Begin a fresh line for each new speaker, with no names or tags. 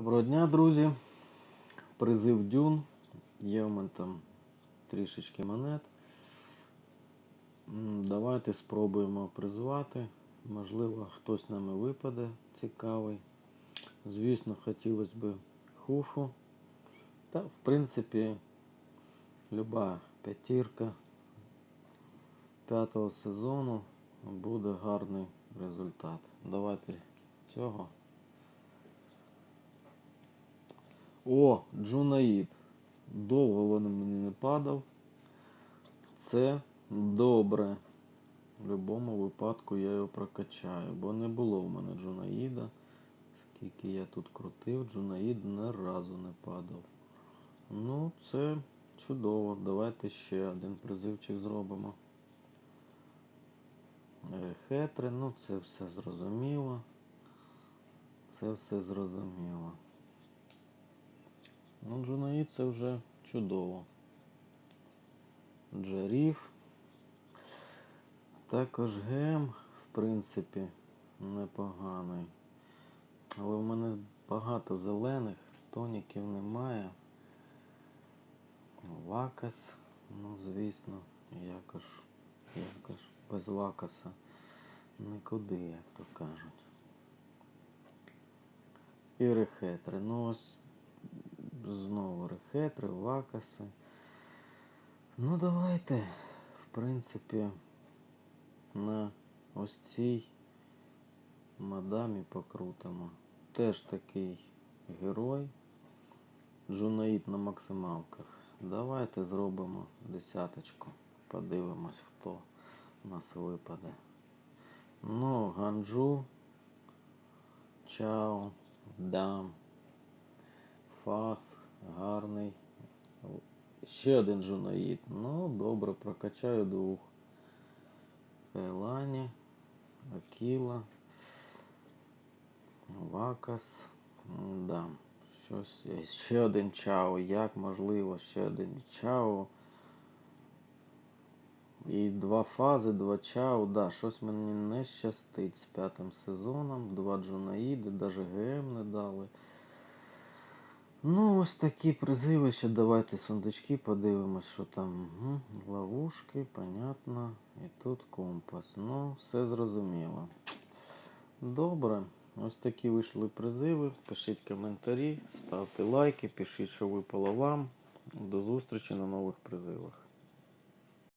Доброго дня, друзі. Призив Дюн. Є в мене там трішечки монет. Давайте спробуємо призвати. Можливо, хтось нами випаде цікавий. Звісно, хотілося б хуфу. Та, в принципі, люба п'ятірка п'ятого сезону буде гарний результат. Давайте цього. О, Джунаїд. Довго він мені не падав. Це добре. В будь-якому випадку я його прокачаю, бо не було в мене Джунаїда. Скільки я тут крутив, Джунаїд ні разу не падав. Ну, це чудово. Давайте ще один призивчик зробимо. Е, Хетри, ну це все зрозуміло. Це все зрозуміло. Ну, Джунаїд це вже чудово. Джаріф. Також гем, в принципі, непоганий. Але в мене багато зелених, тоніків немає. Вакас, ну звісно, якось, якось без вакаса нікуди, як то кажуть. І рехетри. Ну ось знову рехетри, вакаси. Ну давайте, в принципі, на ось цій мадамі покрутимо. Теж такий герой. Джунаїд на максималках. Давайте зробимо десяточку. Подивимось, хто нас випаде. Ну, Ганджу, Чао, Дам, Фас, гарний. Ще один Джунаїд. Ну, добре, прокачаю двох. Кайлані, Акіла, Вакас. Да. Щось. Ще один Чао. Як можливо, ще один Чао. І два фази, два чао. Да, щось мені не щастить з п'ятим сезоном. Два Джунаїди, навіть ГМ не дали. Ну, ось такі призиви. Ще давайте сундучки подивимось, що там. Угу. Ловушки, понятно. І тут компас. Ну, все зрозуміло. Добре. Ось такі вийшли призиви. Пишіть коментарі, ставте лайки, пишіть, що випало вам. До зустрічі на нових призивах.